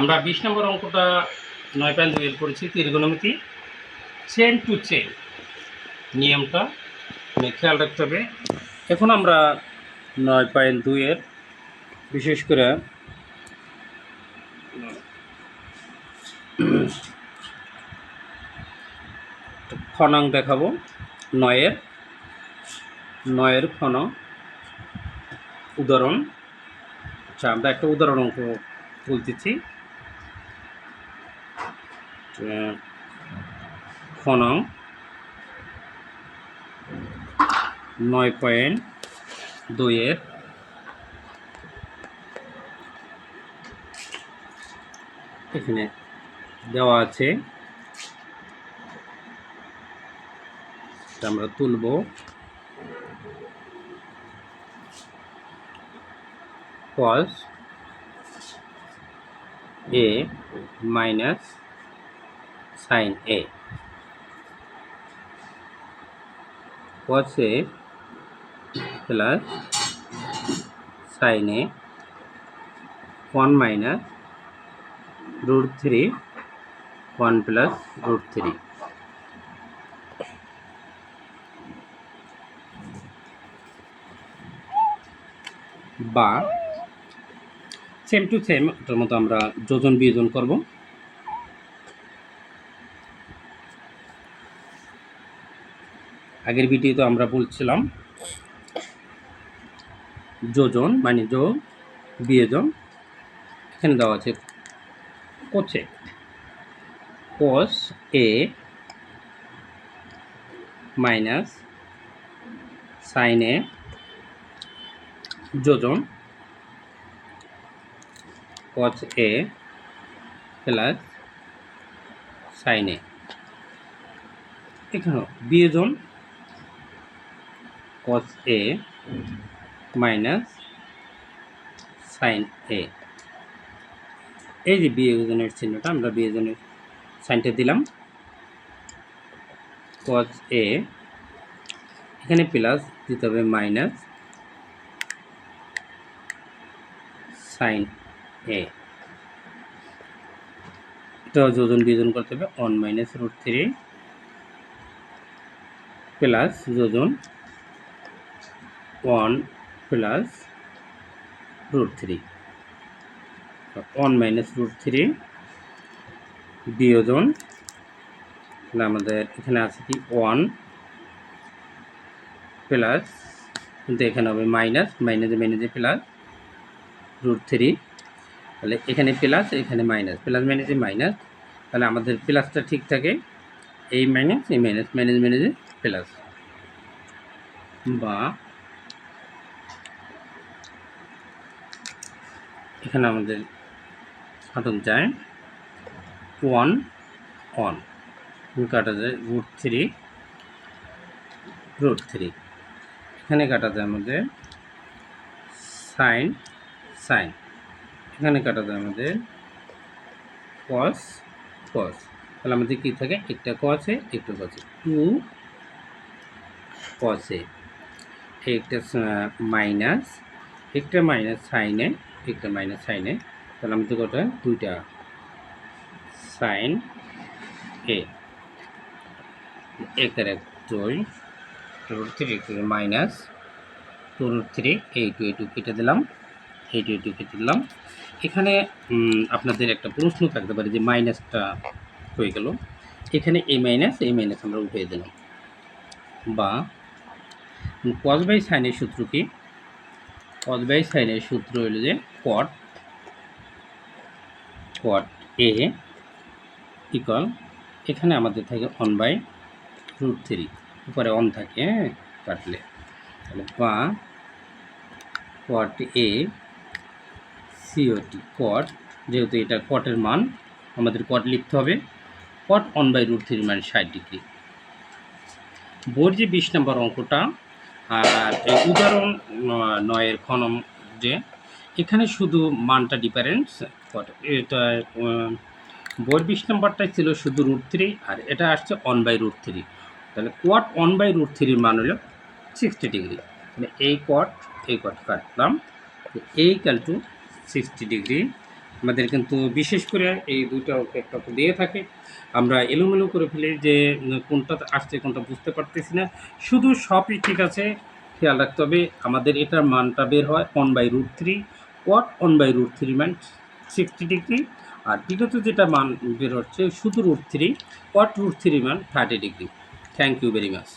আমরা বিশ নম্বর অঙ্কটা নয় পয়েন্ট দুইয়ের করেছি ত্রিগোণমিতি চেন টু চেন নিয়মটা মানে খেয়াল রাখতে হবে। এখন আমরা নয় পয়েন্ট দুইয়ের বিশেষ করে ফনাং দেখাবো। নয়ের নয়ের ফন উদাহরণ। আচ্ছা আমরা একটা উদাহরণ অঙ্ক বলতেছি। ফনং নয় পয়েন্ট দুইয়ের এখানে দেওয়া আছে। আমরা তুলব। cos a minus sin a cos a plus sin a 1 minus root 3 1 plus root 3 বা সেম টু সেম ওটার মতো আমরা যোজন বিয়োজন করব আগের ভিডিওতে আমরা বলছিলাম, যোজন মানে যোগ, বিয়োজন, এখানে দেওয়া আছে কোচে। Cos A minus sine A যোজন, cos এ প্লাস সাইন এখানেও বিয়োজন cos a minus sine A এই যে বিয়োজনের চিহ্নটা, আমরা বিয়োজনের সাইনটা দিলাম। cos a, এখানে প্লাস দিতে হবে মাইনাস সাইন এ এটা যোজন বিয়োজন করতে হবে one minus root three plus যোজন one plus root three one minus root three বিয়োজন, তাহলে আমাদের এখানে আছে কি? ওয়ান প্লাস কিন্তু এখানে হবে মাইনাস মাইনাসে মাইনাসে প্লাস রুট থ্রি তাহলে এখানে প্লাস এখানে মাইনাস প্লাস মাইনাসে মাইনাস তাহলে আমাদের প্লাসটা ঠিক থাকে, এই মাইনাস এই মাইনাস মাইনাস মাইনাসে প্লাস বা এখানে আমাদের কাটন যায়। One one. কাটা যায়, রুট থ্রি রুট থ্রি। এখানে কাটা যায় আমাদের সাইন সাইন। এখানে কাটা যায় আমাদের কস কস তাহলে আমাদের কী থাকে? একটা কসে একটা কসে টু কসে একটা মাইনাস একটা মাইনাস সাইনে একটা মাইনাস সাইনে তাহলে আমাদের কটা দুইটা সাইন এ একের এক দুই root three minus two root three এই টু এই টু কেটে দিলাম। এই টু এই টু কেটে দিলাম। এখানে আপনাদের একটা প্রশ্ন থাকতে পারে যে মাইনাসটা হয়ে গেল। এখানে এই মাইনাস এই মাইনাস আমরা উঠিয়ে দিলাম। বা কস বাই সাইনের সূত্র কি? কস বাই সাইনের সূত্র হলো যে কট কট এ ইকাল এখানে আমাদের থাকে অন বাই রুট থ্রি উপরে অন থাকে হ্যাঁ? কাটলে। তাহলে বা কট এ সিওটি কট যেহেতু এটা কটের মান, আমাদের কট লিখতে হবে। Cot one by root three মানে ষাট ডিগ্রি। বোর্ড যে বিশ নম্বর অঙ্কটা আর এই উদাহরণ নয়ের খনম যে, এখানে শুধু মানটা ডিফারেন্স এটা বোর্ড বিশ নম্বরটাই ছিল শুধু রুট থ্রি আর এটা আসছে অন বাই রুট থ্রি তাহলে কোয়াট অন বাই রুট থ্রির মান হলো সিক্সটি ডিগ্রি মানে এই কট এই কট কাটলাম, এই ক্যাল টু সিক্সটি ডিগ্রি আমাদের কিন্তু বিশেষ করে এই দুইটা একটা দিয়ে থাকে। আমরা এলোমেলো করে ফেলি যে কোনটা আসছে, কোনটা বুঝতে পারতেছি না। শুধু সবই ঠিক আছে, খেয়াল রাখতে হবে, আমাদের এটার মানটা বের হয় one by root three what one by root three মান সিক্সটি ডিগ্রি আর বিগত যেটা মান বের হচ্ছে, শুধু root three what root three মান thirty degree thank you very much